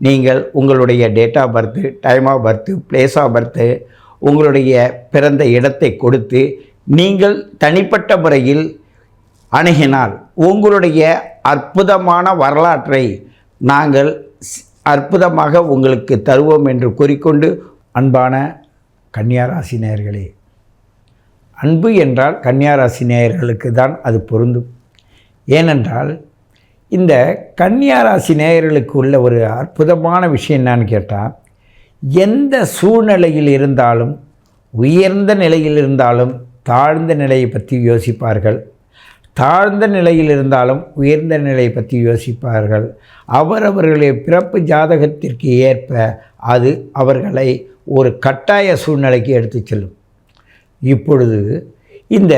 நீங்கள் உங்களுடைய date of birth time of birth place of birth உங்களுடைய பிறந்த இடத்தை கொடுத்து நீங்கள் தனிப்பட்ட முறையில் அணுகினால் உங்களுடைய அற்புதமான வரலாற்றை நாங்கள் அற்புதமாக உங்களுக்கு தருவோம் என்று கூறிக்கொண்டு அன்பான கன்னியாராசி நேயர்களே அன்பு என்றால் கன்னியாராசி நேயர்களுக்கு தான் அது பொருந்தும். ஏனென்றால் இந்த கன்னியாராசி நேயர்களுக்கு உள்ள ஒரு அற்புதமான விஷயம் என்னான்னு கேட்டால் எந்த சூழ்நிலையில் இருந்தாலும் உயர்ந்த நிலையில் இருந்தாலும் தாழ்ந்த நிலையை பற்றி யோசிப்பார்கள். தாழ்ந்த நிலையில் இருந்தாலும் உயர்ந்த நிலையை பற்றி யோசிப்பார்கள். அவரவர்களுடைய பிறப்பு ஜாதகத்திற்கு ஏற்ப அது அவர்களை ஒரு கட்டாய சூழ்நிலைக்கு எடுத்துச் செல்லும். இப்பொழுது இந்த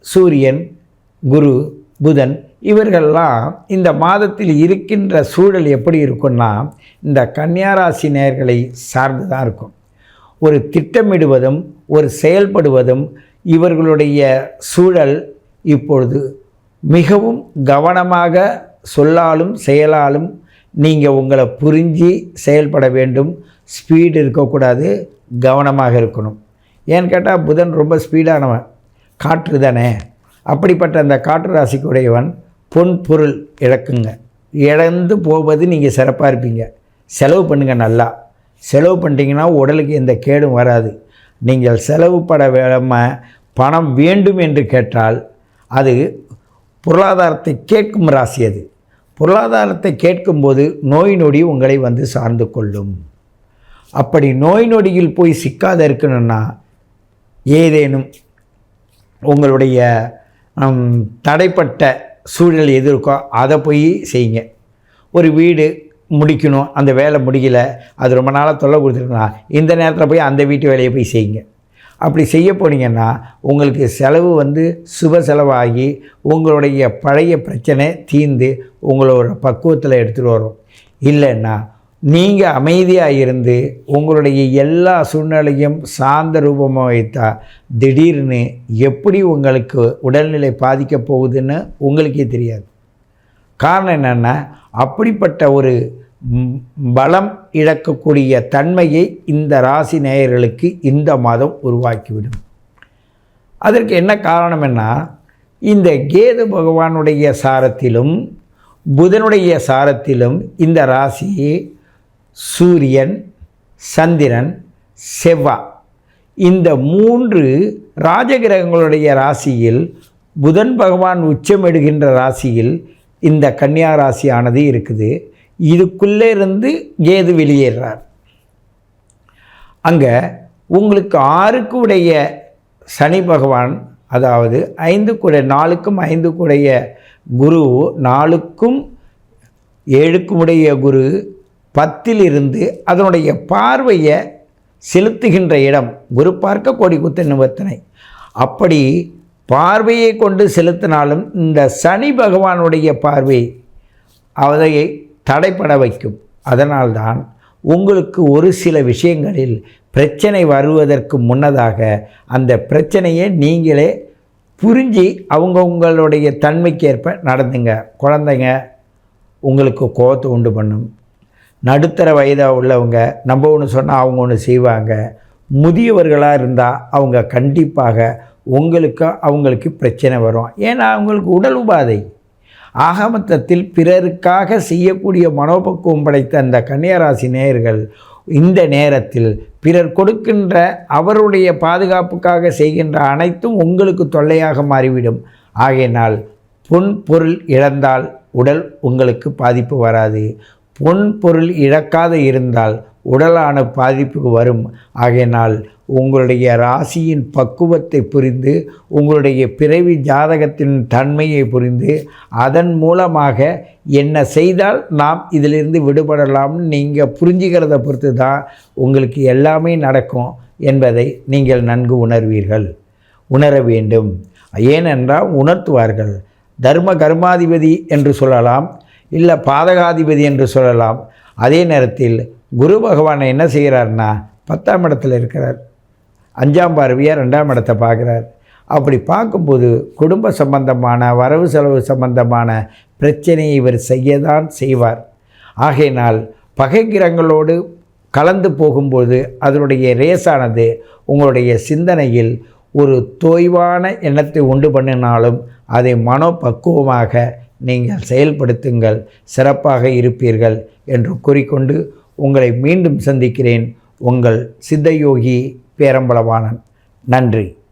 சூரியன் குரு புதன் இவர்கள்லாம் இந்த மாதத்தில் இருக்கின்ற சூழல் எப்படி இருக்கும்னா இந்த கன்னியாராசி நேர்களை சார்ந்து தான் இருக்கும். ஒரு திட்டமிடுவதும் ஒரு செயல்படுவதும் இவர்களுடைய சூழல் இப்பொழுது மிகவும் கவனமாக சொல்லாலும் செயலாலும் நீங்கள் உங்களை புரிஞ்சு செயல்பட வேண்டும். ஸ்பீடு இருக்கக்கூடாது கவனமாக இருக்கணும். ஏன்னு கேட்டால் புதன் ரொம்ப ஸ்பீடானவன். காற்று தானே. அப்படிப்பட்ட அந்த காற்று ராசிக்குடையவன். பொன் பொருள் இழக்குங்க. இழந்து போவது நீங்கள் சிறப்பாக இருப்பீங்க. செலவு பண்ணுங்கள் நல்லா. செலவு பண்ணிட்டீங்கன்னா உடலுக்கு எந்த கேடும் வராது. நீங்கள் செலவு பட வேளாமல் பணம் வேண்டும் என்று கேட்டால் அது பொருளாதாரத்தை கேட்கும் ராசி அது. பொருளாதாரத்தை கேட்கும்போது நோய் நொடி உங்களை வந்து சார்ந்து கொள்ளும். அப்படி நோய் நொடியில் போய் சிக்காத இருக்கணும்னா ஏதேனும் உங்களுடைய தடைப்பட்ட சூழ்நிலை எது இருக்கோ அதை போய் செய்யுங்க. ஒரு வீடு முடிக்கணும் அந்த வேலை முடியல அது ரொம்ப நாளாக தொல்லை கொடுத்துருக்குன்னா இந்த நேரத்தில் போய் அந்த வீட்டு வேலையை போய் செய்யுங்க. அப்படி செய்ய போனீங்கன்னா உங்களுக்கு செலவு வந்து சுப செலவாகி உங்களுடைய பழைய பிரச்சனை தீர்ந்து உங்களோட பக்குவத்தில் எடுத்துகிட்டு வரும். இல்லைன்னா நீங்கள் அமைதியாக இருந்து உங்களுடைய எல்லா சூழ்நிலையும் சார்ந்த ரூபமாக வைத்தா திடீர்னு எப்படி உங்களுக்கு உடல்நிலை பாதிக்க போகுதுன்னு உங்களுக்கே தெரியாது. காரணம் என்னென்னா அப்படிப்பட்ட ஒரு பலம் இழக்கக்கூடிய தன்மையை இந்த ராசி நேயர்களுக்கு இந்த மாதம் உருவாக்கிவிடும். அதற்கு என்ன காரணம் இந்த கேது பகவானுடைய சாரத்திலும் புதனுடைய சாரத்திலும் இந்த ராசி சூரியன் சந்திரன் செவ்வா. இந்த மூன்று ராஜகிரகங்களுடைய ராசியில் புதன் பகவான் உச்சமிடுகின்ற ராசியில் இந்த கன்னியா ராசியானது இருக்குது. இதுக்குள்ளே இருந்து கேது வெளியேறார். அங்கே உங்களுக்கு ஆறுக்கு உடைய சனி பகவான் அதாவது ஐந்து கூட நாலுக்கும் ஐந்து கூடைய குரு நாலுக்கும் ஏழுக்கும் உடைய குரு பத்திலிருந்து அதனுடைய பார்வையை செலுத்துகின்ற இடம். குரு பார்க்க கோடி குத்த நிவர்த்தனை அப்படி பார்வையை கொண்டு செலுத்தினாலும் இந்த சனி பகவானுடைய பார்வை அதை தடைப்பட வைக்கும். அதனால்தான் உங்களுக்கு ஒரு சில விஷயங்களில் பிரச்சனை வருவதற்கு முன்னதாக அந்த பிரச்சனையை நீங்களே புரிஞ்சு அவங்கவுங்களுடைய தன்மைக்கேற்ப நடந்துங்க. குழந்தைங்க உங்களுக்கு கோபத்தை உண்டு பண்ணும். நடுத்தர வயதாக உள்ளவங்க நம்ம ஒன்று சொன்னால் அவங்க ஒன்று செய்வாங்க. முதியவர்களாக இருந்தால் அவங்க கண்டிப்பாக உங்களுக்கு அவங்களுக்கு பிரச்சனை வரும். ஏன்னா அவங்களுக்கு உடல் உபாதை. ஆகமத்தத்தில் பிறருக்காக செய்யக்கூடிய மனோபக்குவம் படைத்த அந்த கன்னியராசி நேயர்கள் இந்த நேரத்தில் பிறர் கொடுக்கின்ற அவருடைய பாதுகாப்புக்காக செய்கின்ற அனைத்தும் உங்களுக்கு தொல்லையாக மாறிவிடும். ஆகையினால் பொன் பொருள் இழந்தால் உடல் உங்களுக்கு பாதிப்பு வராது. பொன் பொருள் இழக்காத இருந்தால் உடலான பாதிப்புக்கு வரும். ஆகையினால் உங்களுடைய ராசியின் பக்குவத்தை புரிந்து உங்களுடைய பிறவி ஜாதகத்தின் தன்மையை புரிந்து அதன் மூலமாக என்ன செய்தால் நாம் இதிலிருந்து விடுபடலாம்னு நீங்கள் புரிஞ்சுக்கிறத பொறுத்து தான் உங்களுக்கு எல்லாமே நடக்கும் என்பதை நீங்கள் நன்கு உணர்வீர்கள். உணர வேண்டும். ஏனென்றால் உணர்த்துவார்கள். தர்ம கர்மாதிபதி என்று சொல்லலாம். இல்லை பாதகாதிபதி என்று சொல்லலாம். அதே நேரத்தில் குரு பகவானை என்ன செய்கிறார்னா பத்தாம் இடத்துல இருக்கிறார். அஞ்சாம் பார்வையாக ரெண்டாம் இடத்தை பார்க்குறார். அப்படி பார்க்கும்போது குடும்ப சம்பந்தமான வரவு செலவு சம்பந்தமான பிரச்சனையை இவர் செய்யதான் செய்வார். ஆகையினால் பகை கிரகங்களோடு கலந்து போகும்போது அதனுடைய ரேஸானது உங்களுடைய சிந்தனையில் ஒரு தோய்வான எண்ணத்தை உண்டு பண்ணினாலும் அதை மனோபக்குவமாக நீங்கள் செயல்படுத்துங்கள் சிறப்பாக இருப்பீர்கள் என்று கூறிக்கொண்டு உங்களை மீண்டும் சந்திக்கிறேன். உங்கள் சித்தயோகி பேரம்பளவானன் நன்றி.